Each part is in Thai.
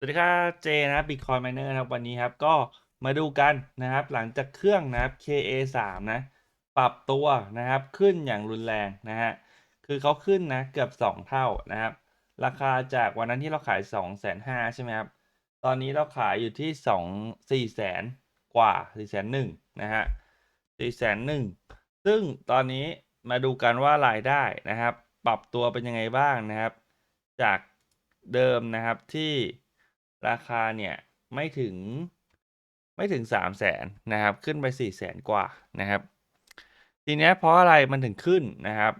สวัสดีครับเจนะครับ Bitcoin Miner นะครับวันนี้ครับก็มาดูกันนะครับ หลังจากเครื่องนะครับ KA3 นะปรับตัวนะครับขึ้นอย่างรุนแรงนะฮะคือเขาขึ้นนะเกือบ 2 เท่านะครับ ราคาจากวันนั้นที่เราขาย 2 5 0 0 0 0ใช่ไหมครับ ตอนนี้เราขายอยู่ที่ 2 4แสนกว่า4แสนหนึ่งนะฮะ4แสนหนึ่งซึ่งตอนนี้มาดูกันว่ารายได้นะครับ ปรับตัวเป็นยังไงบ้างนะครับ จากเดิมนะครับที่ ราคาเนี่ยไม่ถึงไม่ถึง3 0 0แสนนะครับ ขึ้นไป4 0 0แสนกว่านะครับ ทีเนี้ยเพราะอะไรมันถึงขึ้นนะครับ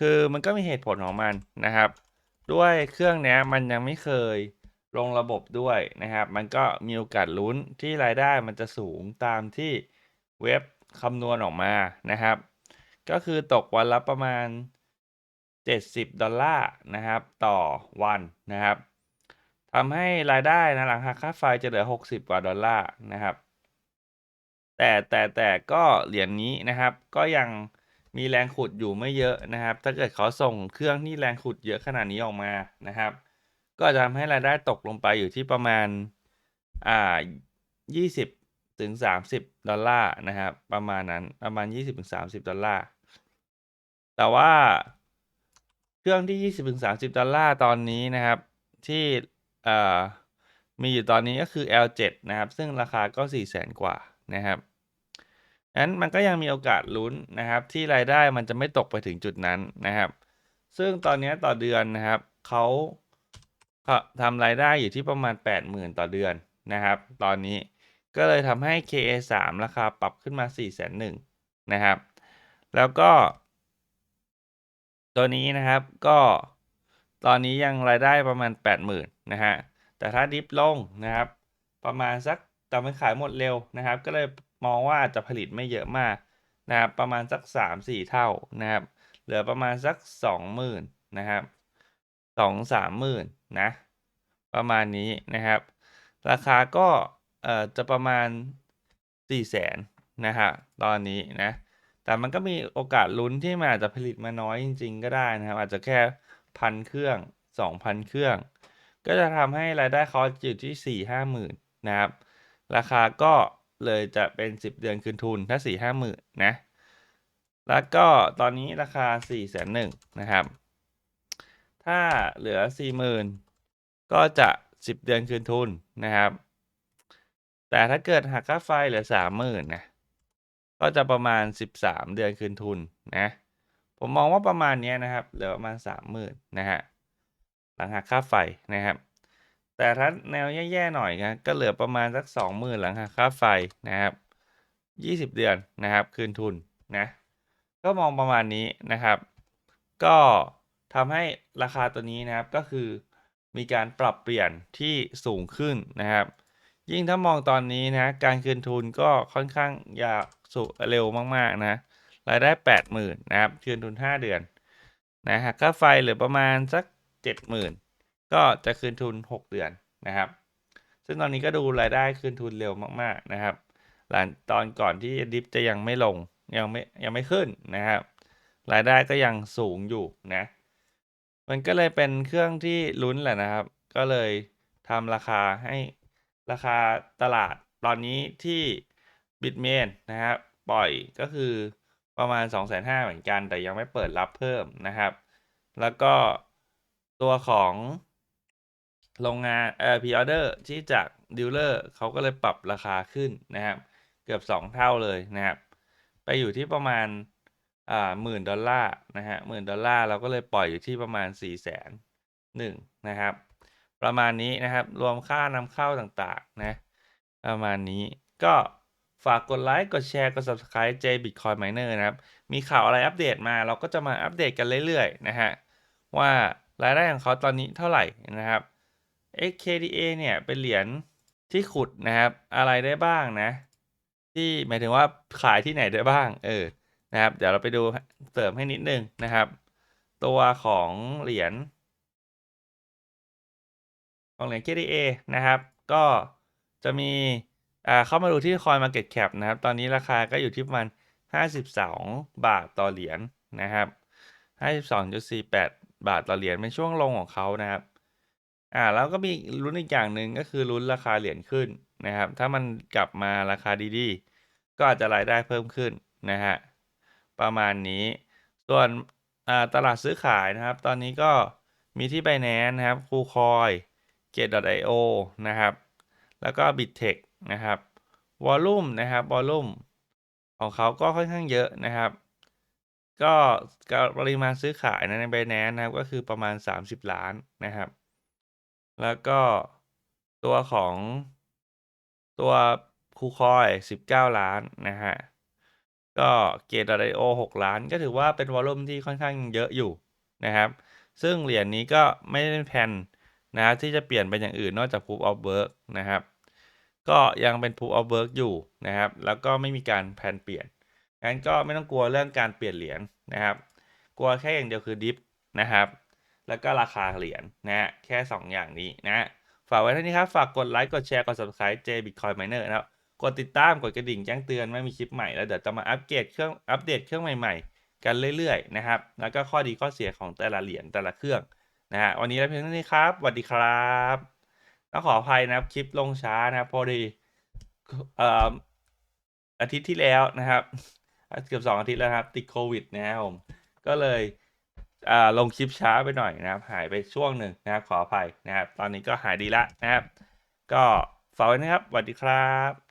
คือมันก็มีเหตุผลของมันนะครับ ด้วยเครื่องเนี้ยมันยังไม่เคยลงระบบด้วยนะครับ มันก็มีโอกาสลุ้นที่รายได้มันจะสูงตามที่เว็บคำนวณออกมานะครับ ก็คือตกวันละประมาณ 70 ดอลลาร์นะครับ ต่อวันนะครับ ทำให้รายได้นะหลังหักค่าไฟจะเหลือ 60 กว่าดอลลาร์นะครับ แต่แต่แต่ก็เหรียญนี้นะครับ ก็ยังมีแรงขุดอยู่ไม่เยอะนะครับ ถ้าเกิดเขาส่งเครื่องที่แรงขุดเยอะขนาดนี้ออกมานะครับ ก็จะทำให้รายได้ตกลงไปอยู่ที่ประมาณอ่า20ถึง30 ดอลลาร์นะครับ ประมาณนั้นประมาณ 20ถึง30 ดอลลาร์ แต่ว่าเครื่องที่ 20ถึง30 ดอลลาร์ตอนนี้นะครับ ที่ อ่อมีอยู่ตอนนี้ก็คือ L7 นะครับ ซึ่งราคาก็ 4 0 0แสนกว่านะครับนั้นมันก็ยังมีโอกาสลุ้นนะครับ ที่รายได้มันจะไม่ตกไปถึงจุดนั้นนะครับ ซึ่งตอนนี้ต่อเดือนนะครับเขาทำรายได้อยู่ที่ประมาณ 80,000 ต่อเดือนนะครับ ตอนนี้ก็เลยทำให้ KA3 ราคาปรับขึ้นมา 4 0 0 0 0 0นะครับ แล้วก็ ตัวนี้นะครับก็ตอนนี้ยังรายได้ประมาณ 80,000 นะฮะแต่ถ้าดิฟลงนะครับ ประมาณสักแต่ไม่ขายหมดเร็วนะครับ ก็เลยมองว่าอาจจะผลิตไม่เยอะมากนะครับประมาณสัก 3-4 เท่านะครับ เหลือประมาณสัก 20,000นะครับ2-30,000นนะประมาณนี้นะครับ ราคาก็เอ่อจะประมาณ400,000นะครับตอนนี้นะแต่มันก็มีโอกาสลุ้นที่มันอาจจะผลิตมาน้อยจริง ๆ ก็ได้นะครับ อาจจะแค่พันเครื่อง2,000เครื่อง ก็จะทำให้รายได้เขาอยู่ที่ 4 5 0 0 0 0นะครับ ราคาก็เลยจะเป็น 10 เดือนคืนทุนถ้า 4 5 0 0 0 0นะ แล้วก็ตอนนี้ราคา 4 1 0 0 0นะครับ ถ้าเหลือ 40,000 ก็จะ 10 เดือนคืนทุนนะครับ แต่ถ้าเกิดหักค่าไฟเหลือ 30,000นะก็จะประมาณ 13 เดือนคืนทุนนะ ผมมองว่าประมาณนี้นะครับ เหลือประมาณ 30,000นะฮะ หลังหักค่าไฟนะครับ แต่ถ้าแนวแย่ๆหน่อยนะก็เหลือประมาณสัก 20,000 หลังหักค่าไฟนะครับ20 เดือนนะครับคืนทุนนะก็มองประมาณนี้นะครับ ก็ทำให้ราคาตัวนี้นะครับก็คือมีการปรับเปลี่ยนที่สูงขึ้นนะครับ ยิ่งถ้ามองตอนนี้นะการคืนทุนก็ค่อนข้างยาวสุเร็วมากๆนะรายได้ 80,000 นะครับคืนทุน 5 เดือนนะหักค่าไฟเหลือประมาณสัก 70,000ก็จะคืนทุน 6 เดือนนะครับ ซึ่งตอนนี้ก็ดูรายได้คืนทุนเร็วมากๆนะครับ หลังตอนก่อนที่ดิฟจะยังไม่ลงยังไม่ยังไม่ขึ้นนะครับ รายได้ก็ยังสูงอยู่นะ มันก็เลยเป็นเครื่องที่ลุ้นแหละนะครับ ก็เลยทำราคาให้ราคาตลาดตอนนี้ที่บิตเมนนะครับปล่อยก็คือประมาณ 2 5 0 0 0เหมือนกัน แต่ยังไม่เปิดรับเพิ่มนะครับ แล้วก็ ตัวของโรงงานเอ่อพีออเดอร์ที่จากดีลเลอร์เขาก็เลยปรับราคาขึ้นนะครับ เกือบ 2 เท่าเลยนะครับ ไปอยู่ที่ประมาณอ่าหมื่นดอลลาร์นะฮะหมื่นดอลลาร์เราก็เลยปล่อยอยู่ที่ประมาณ4ี่แสนหนึ่งนะครับ ประมาณนี้นะครับ รวมค่านำเข้าต่างๆนะ ประมาณนี้ก็ฝากกดไลค์ กดแชร์ กด subscribe J Bitcoin Miner นะครับ มีข่าวอะไรอัปเดตมาเราก็จะมาอัปเดตกันเรื่อยๆ นะฮะ ว่า รายได้ของเขาตอนนี้เท่าไหร่นะครับ XKDA เนี่ยเป็นเหรียญที่ขุดนะครับ อะไรได้บ้างนะ ที่หมายถึงว่าขายที่ไหนได้บ้าง เออนะครับ เดี๋ยวเราไปดูเสริมให้นิดนึงนะครับ ตัวของเหรียญของเหรียญ KDA นะครับ ก็จะมีอ่าเข้ามาดูที่ Coin Market Cap นะครับ ตอนนี้ราคาก็อยู่ที่ประมาณ 52 บาทต่อเหรียญนะครับ 52.48 บาทต่อเหรียญเป็นช่วงลงของเขานะครับ อ่าแล้วก็มีลุ้นอีกอย่างหนึ่งก็คือลุ้นราคาเหรียญขึ้นนะครับ ถ้ามันกลับมาราคาดีๆ ก็อาจจะรายได้เพิ่มขึ้นนะฮะประมาณนี้ ส่วนอ่าตลาดซื้อขายนะครับ ตอนนี้ก็มีที่ Binance นะครับ KuCoin Gate.io นะครับ แล้วก็ Bittech นะครับ Volume นะครับ Volume ของเขาก็ค่อนข้างเยอะนะครับ ก็กปริมาณซื้อขายนะใน Binance นะครับ ก็คือประมาณ 30 ล้านนะครับ แล้วก็ตัวของตัวคูคอย 19 ล้านนะฮะ ก็เกต .io 6ล้าน ก็ถือว่าเป็นวอลลุ่มที่ค่อนข้างเยอะอยู่นะครับ ซึ่งเหรียญนี้ก็ไม่ได้แผนนะที่จะเปลี่ยนเป็นอย่างอื่นนอกจาก proof of work นะครับ ก็ยังเป็น proof of work อยู่นะครับ แล้วก็ไม่มีการแผนเปลี่ยน งั้นก็ไม่ต้องกลัวเรื่องการเปลี่ยนเหรียญนะครับ กลัวแค่อย่างเดียวคือดิฟนะครับ แล้วก็ราคาเหรียญนะฮะแค่ 2 อย่างนี้นะฝากไว้เท่านี้ครับ ฝากกดไลค์ กดแชร์ กด subscribe J Bitcoin Miner นะครับ กดติดตาม กดกระดิ่งแจ้งเตือนไม่มีคลิปใหม่ แล้วเดี๋ยวจะมาอัปเกรดเครื่อง อัปเดตเครื่องใหม่ ๆ กันเรื่อยๆนะครับ แล้วก็ข้อดีข้อเสียของแต่ละเหรียญแต่ละเครื่องนะฮะ วันนี้เราเพียงเท่านี้ครับสวัสดีครับต้องขออภัยนะครับ คลิปลงช้านะครับพอดีอ่ออาทิตย์ที่แล้วนะครับ เกือบสองอาทิตย์แล้วครับ ติดโควิดนะครับผมก็เลยลงคลิปช้าไปหน่อยนะครับ หายไปช่วงหนึ่งนะครับขออภัยนะครับ ตอนนี้ก็หายดีละนะครับ ก็ฝากไว้นะครับสวัสดีครับ